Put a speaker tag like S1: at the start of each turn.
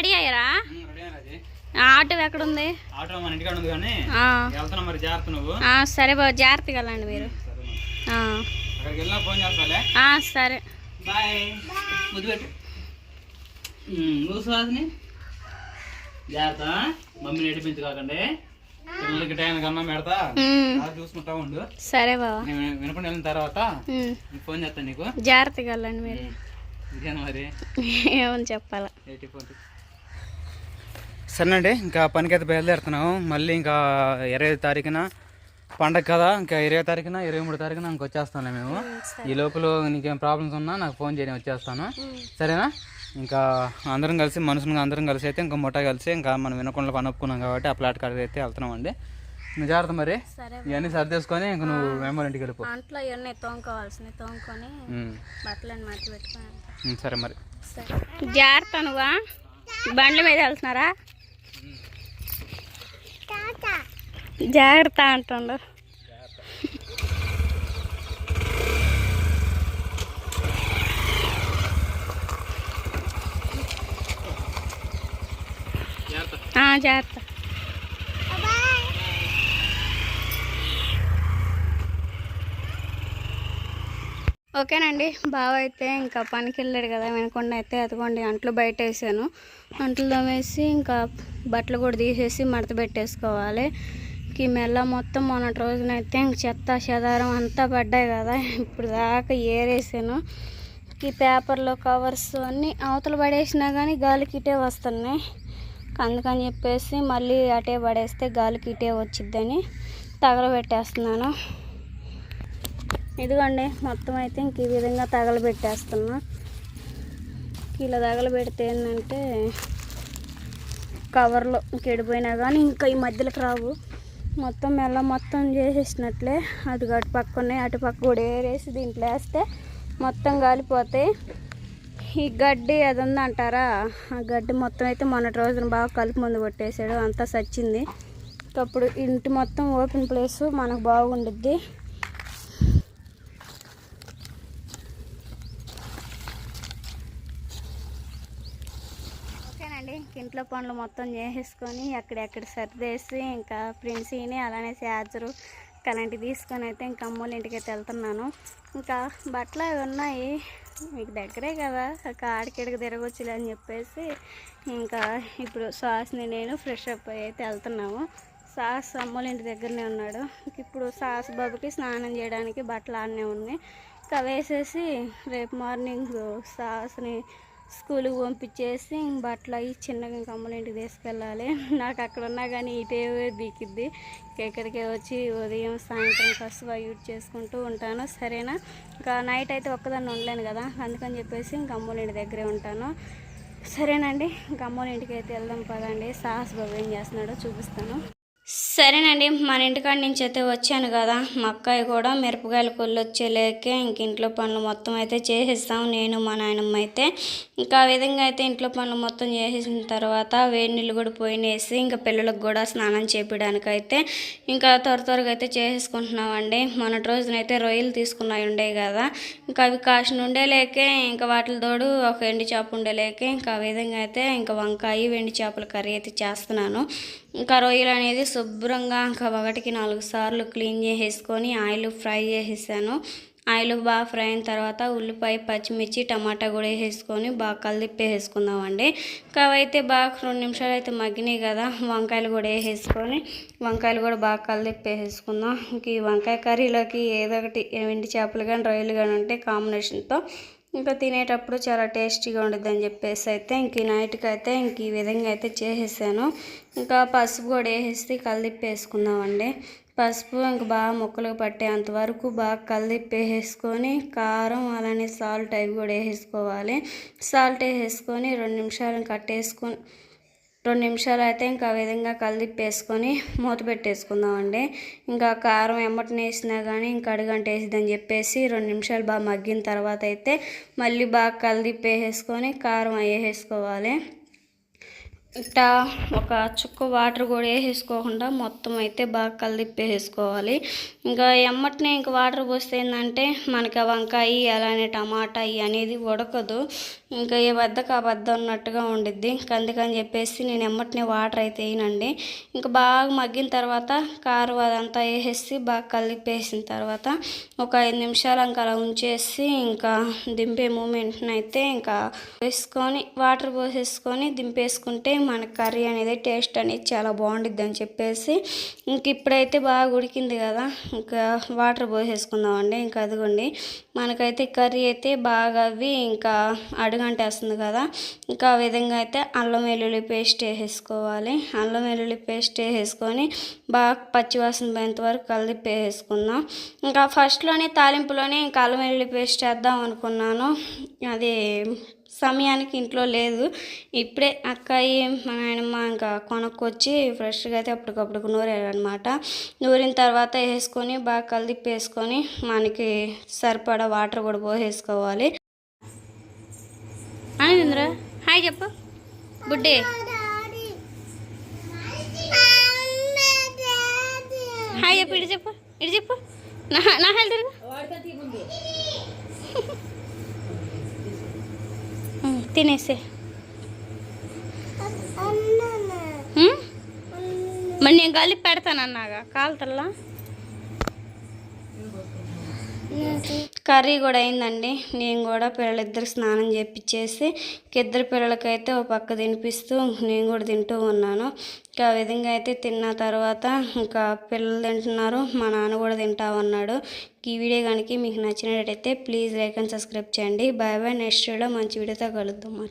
S1: Ready అయ్యారా? Auto ఎక్కడ ఉంది
S2: ఆటో మన ఇంటికాడ ఉంది కానీ
S1: ఆ,
S2: వెళ్తున్నా మరి జాగ్రత్త నువ్వు.
S1: ఆ, సరే బాబు జాగ్రత్తగా వెళ్ళండి మీరు.
S2: సరే మరి.
S1: ఆ,
S2: అక్కడికి వెళ్ళినా ఫోన్ చేస్తాలే
S1: ఆ, సరే.
S2: బాయ్. ముద్దు పెట్టు. నువ్వు సుహాసిని? జాగ్రత్త కాకండి. పిల్లలకి అన్నం పెడతా. చూసుకుంటా ఉండు.
S1: సరే బాబా
S2: నేను వినపడి వెళ్ళిన తర్వాత ఫోన్ చేస్తాను నీకు.
S1: జాగ్రత్తగా వెళ్ళండి మీరు.
S2: ఇదేనా మరి?
S1: ఏమని చెప్పాలా?
S2: ఎయిటీ సరేనండి ఇంకా పనికి అయితే బయలుదేరుతున్నాము. మళ్ళీ ఇంకా ఇరవై తారీఖున పండగ కదా ఇంకా ఇరవై తారీఖున ఇరవై మూడు తారీఖున ఇంక వచ్చేస్తానులే మేము. ఈ లోపల నీకేం ప్రాబ్లమ్స్ ఉన్నా నాకు ఫోన్ చేయడం వచ్చేస్తాను. సరేనా? ఇంకా అందరం కలిసి మనుషులుగా అందరం కలిసి అయితే ఇంకా ముఠా కలిసి ఇంకా మనం వినకుండా పని ఒప్పుకున్నాం కాబట్టి ఆ ప్లాట్ కాడికి అయితే వెళ్తున్నాం అండి నువ్వు జాగ్రత్త మరి. ఇవన్నీ సర్దేసుకొని ఇంక నువ్వు మెంబర్ ఇంటికి వెళ్ళిపో.
S1: అంట్లో ఇవన్నీ తోముకోవాల్సినవి తోముకొని మట్టి
S2: సరే మరి.
S1: జాగ్రత్త నువ్వా? బండ్ల మీద వెళ్తున్నారా? జాగ్రత్త అంటుండు.
S2: జాగ్రత్త.
S1: ఓకేనండి బావ అయితే ఇంకా పనికి వెళ్ళాడు కదా వినకుండా అయితే అదిగోండి అంట్లు బయట వేసాను అంట్లు తోమేసి ఇంకా బట్టలు కూడా తీసేసి మడత పెట్టేసుకోవాలి. ఈ మెల్ల మొత్తం మొన్నటి రోజునైతే ఇంక చెత్త చెదారం అంతా పడ్డాయి కదా. ఇప్పుడు దాకా ఏరేసాను. ఈ పేపర్లో కవర్స్ అన్నీ అవతలు పడేసినా కానీ గాలికి ఇటే వస్తున్నాయి. అందుకని చెప్పేసి మళ్ళీ అటే పడేస్తే గాలికి ఇటే వచ్చిద్దని తగలబెట్టేస్తున్నాను. ఇదిగోండి మొత్తం అయితే ఇంక ఈ విధంగా తగలబెట్టేస్తున్నా. ఇలా తగలబెడితే ఏంటంటే కవర్లో ఇంకెడిపోయినా కానీ ఇంకా ఈ మధ్యలోకి రావు. మొత్తం మెల్ల మొత్తం చేసేసినట్లే. అది అటు పక్కనే అటు పక్క కూడా ఏరేసి దీంట్లో వేస్తే మొత్తం కాలిపోతాయి ఈ గడ్డి అది ఉందంటారా ఆ గడ్డి మొత్తం అయితే మొన్నటి రోజున బాగా కలుపు ముందు కొట్టేశాడు అంతా సచ్చింది. అప్పుడు ఇంటి మొత్తం ఓపెన్ ప్లేస్ మనకు బాగుండుద్ది. ఇంట్లో పనులు మొత్తం చేసేసుకొని అక్కడెక్కడ సర్దేసి ఇంకా ప్రిన్సీని అలానే శాజరు కరెంట్ తీసుకొని అయితే ఇంకా అమ్మోళ్ళ ఇంటికి అయితే వెళ్తున్నాను. ఇంకా బట్టలు అవి ఉన్నాయి. మీకు దగ్గరే కదా. ఒక ఆడికిడికి తిరగొచ్చులే అని చెప్పేసి ఇంకా ఇప్పుడు సాస్ని నేను ఫ్రెష్ అప్ అయితే వెళ్తున్నాము. సాస్ అమ్మోళ్ళ ఇంటి దగ్గరనే ఉన్నాడు. ఇప్పుడు సాస్ బాబుకి స్నానం చేయడానికి బట్టలు ఆడనే ఉన్నాయి ఇంకా వేసేసి రేపు మార్నింగ్ సాస్ని స్కూల్కి పంపించేసి బట్టలు అవి చిన్నగా ఇంకా ఇంటికి తీసుకెళ్ళాలి. నాకు అక్కడ ఉన్నా కానీ ఇటే బీకిద్ది. ఇంక ఇక్కడికే వచ్చి ఉదయం సాయంత్రం కసువా యూజ్ చేసుకుంటూ ఉంటాను. సరేనా? ఇంకా నైట్ అయితే ఒక్కదాన్ని ఉండలేను కదా. అందుకని చెప్పేసి ఇంక ఇంటి దగ్గరే ఉంటాను. సరేనండి? ఇంక ఇంటికి అయితే వెళ్దాం పదండి. సాహస్ బాబు ఏం చేస్తున్నాడో చూపిస్తాను. సరేనండి మన ఇంటికాడ నుంచి అయితే వచ్చాను కదా మా అక్కయ్య కూడా మిరపకాయలు కొల్లు వచ్చేలేకే ఇంక ఇంట్లో పనులు మొత్తం అయితే చేసేస్తాం నేను మా నాయనమ్మ అయితే. ఇంకా ఆ విధంగా అయితే ఇంట్లో పనులు మొత్తం చేసేసిన తర్వాత వేడి నీళ్ళు కూడా పోయినేసి ఇంకా పిల్లలకు కూడా స్నానం చేపించడానికి అయితే ఇంకా త్వర త్వరగా అయితే చేసేసుకుంటున్నామండి. మొన్నటి రోజునైతే రొయ్యలు తీసుకున్నాయి ఉండే కదా ఇంకా అవి కాసిన ఉండేలేకే ఇంకా వాటి తోడు ఒక ఎండి చేప ఉండేలేకే ఇంకా ఆ విధంగా అయితే ఇంకా వంకాయ వెండి చేపల కర్రీ అయితే చేస్తున్నాను. ఇంకా రొయ్యలు అనేది శుభ్రంగా ఇంకా ఒకటికి నాలుగు సార్లు క్లీన్ చేసేసుకొని ఆయిల్ ఫ్రై చేసేసాను. ఆయిల్ బాగా ఫ్రై అయిన తర్వాత ఉల్లిపాయ పచ్చిమిర్చి టమాటా కూడా వేసేసుకొని బాగా కలిపి వేసుకుందామండి కావైతే బాగా రెండు నిమిషాలు అయితే మగ్గినాయి కదా వంకాయలు కూడా వేసేసుకొని వంకాయలు కూడా బాగా కలిపి వేసుకుందాం ఇంక ఈ వంకాయ కర్రీలోకి ఏదో ఒకటి ఎండి చేపలు కానీ రొయ్యలు కానీ ఉంటే కాంబినేషన్తో ఇంకా తినేటప్పుడు చాలా టేస్టీగా ఉండిద్దని చెప్పేసి అయితే ఇంక నైట్కి అయితే ఇంక ఈ విధంగా అయితే చేసేసాను. ఇంకా పసుపు కూడా వేసేసి కలిపి వేసుకుందామండి పసుపు ఇంక బాగా ముక్కలు పట్టేంత వరకు బాగా కలిపి కారం అలానే సాల్ట్ అవి కూడా వేసేసుకోవాలి. సాల్ట్ వేసేసుకొని రెండు నిమిషాలు కట్టేసుకొని రెండు నిమిషాలు అయితే ఇంకా ఆ విధంగా కలిపేసుకొని మూత పెట్టేసుకుందామండి. ఇంకా కారం ఎమ్మటనే వేసినా కానీ ఇంకా అడుగంట వేసిద్దని చెప్పేసి రెండు నిమిషాలు బాగా మగ్గిన తర్వాత అయితే మళ్ళీ బాగా కలిపి కారం వేసేసుకోవాలి. ఇట్ట ఒక చుక్క వాటర్ కూడా వేసేసుకోకుండా మొత్తం అయితే బాగా కలిపేసుకోవాలి ఇంకా ఎమ్మటనే ఇంకా వాటర్ పోస్తే ఏంటంటే మనకి వంకాయ అలానే టమాటా ఇవి అనేది ఉడకదు. ఇంకా ఏ బద్దకు ఆ బద్ద ఉన్నట్టుగా ఉండిద్ది. ఇంకా అందుకని చెప్పేసి నేను ఎమ్మటనే వాటర్ అయితే వేయనండి. ఇంకా బాగా మగ్గిన తర్వాత కారం అదంతా వేసేసి బాగా కలిపేసిన తర్వాత ఒక ఐదు నిమిషాలు ఇంకా అలా ఉంచేసి ఇంకా దింపే మూమెంట్ని అయితే ఇంకా వేసుకొని వాటర్ పోసేసుకొని దింపేసుకుంటే మన కర్రీ అనేది టేస్ట్ అనేది చాలా బాగుండిద్ది అని చెప్పేసి ఇంక ఇప్పుడైతే బాగా ఉడికింది కదా ఇంకా వాటర్ పోసేసుకుందామండి. ఇంకా అదిగోండి మనకైతే కర్రీ అయితే బాగా అవి ఇంకా అడుగంటేస్తుంది కదా ఇంకా ఆ విధంగా అయితే అల్లం వెల్లుల్లి పేస్ట్ వేసేసుకోవాలి. అల్లం వెల్లుల్లి పేస్ట్ వేసేసుకొని బాగా పచ్చివాసన పోయేంత వరకు కలిపి వేసుకుందాం ఇంకా ఫస్ట్లోనే తాలింపులోనే ఇంకా అల్లం వెల్లుల్లి పేస్ట్ వేద్దాం అనుకున్నాను. అది సమయానికి ఇంట్లో లేదు. ఇప్పుడే అక్కాయి మా నాయనమ్మ ఇంకా కొనుక్కొచ్చి ఫ్రెష్గా అయితే అప్పటికప్పుడు నూరారనమాట నూరిన తర్వాత వేసుకొని బాగా కలిపి వేసుకొని మనకి సరిపడా వాటర్ కూడా పోసేసుకోవాలి. అనింద్ర హాయ్ చెప్పు. బుడ్డే. హాయ్ చెప్పు ఇటు చెప్పు ఇటు చెప్పు. నా నా హెల్త్ తినేసే? మరి నేను కలిపి పెడతానన్నాగా కాలుతల్లా? కర్రీ కూడా అయిందండి. నేను కూడా పిల్లలిద్దరు స్నానం చేపించేసి ఇద్దరు పిల్లలకైతే ఒక పక్క తినిపిస్తూ నేను కూడా తింటూ ఉన్నాను. ఇంకా ఆ విధంగా అయితే తిన్న తర్వాత ఇంకా పిల్లలు తింటున్నారు మా నాన్న కూడా తింటా ఉన్నాడు. ఈ వీడియో కనుక మీకు నచ్చినట్టయితే ప్లీజ్ లైక్ అండ్ సబ్స్క్రైబ్ చేయండి. బాయ్ బాయ్ నెక్స్ట్ వీడియో మంచి వీడియోతో కలుద్దాం మరి.